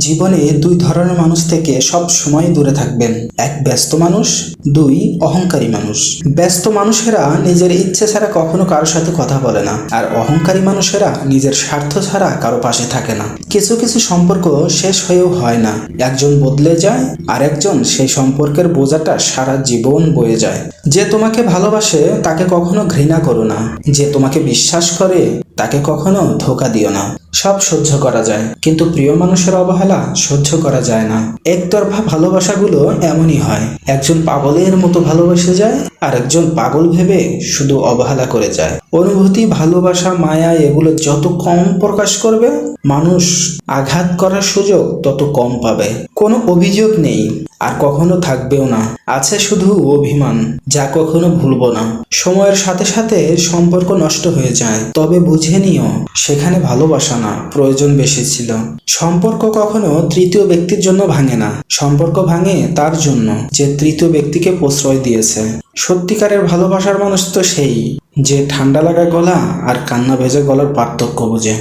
জীবনে দুই ধরনের মানুষ থেকে সব সময় দূরে থাকবেন। এক ব্যস্ত মানুষ, দুই অহংকারী মানুষ। ব্যস্ত মানুষেরা নিজের ইচ্ছে ছাড়া কখনো কারোর সাথে কথা বলে না। আর অহংকারী মানুষেরা নিজের স্বার্থ ছাড়া কারও পাশে থাকে না। কিছু কিছু সম্পর্ক শেষ হয়েও হয় না। একজন বদলে যায় আর একজন সেই সম্পর্কের বোঝাটা সারা জীবন বয়ে যায়। যে তোমাকে ভালোবাসে, তাকে কখনো ঘৃণা করো না। যে তোমাকে বিশ্বাস করে, তাকে কখনো ধোকা দিও না। সব সহ্য করা যায়। কিন্তু প্রিয় মানুষের অবহেলা সহ্য করা যায় না। একতরফা ভালোবাসাগুলো এমনই হয়। একজন পাগলের মতো ভালোবেসে যায় আর একজন পাগল ভেবে শুধু অবহেলা করে যায়। অনুভূতি, ভালোবাসা, মায়া, এগুলো যত কম প্রকাশ করবে, মানুষ আঘাত করার সুযোগ তত কম পাবে। কোনো অভিযোগ নেই, আর কখনো থাকবেও না। আছে শুধু অভিমান, যা কখনো ভুলবো না। সময়ের সাথে সাথে সম্পর্ক নষ্ট হয়ে যায়। তবে বুঝে নিও, সেখানে ভালোবাসা না, প্রয়োজন বেশি ছিল। সম্পর্ক কখনো তৃতীয় ব্যক্তির জন্য ভাঙে না। সম্পর্ক ভাঙে তার জন্য, যে তৃতীয় ব্যক্তিকে প্রশ্রয় দিয়েছে। সত্যিকারের ভালোবাসার মানুষ তো সেই। যে ঠান্ডা লাগা গলা আর কান্না ভেজা গলার পার্থক্য বোঝে।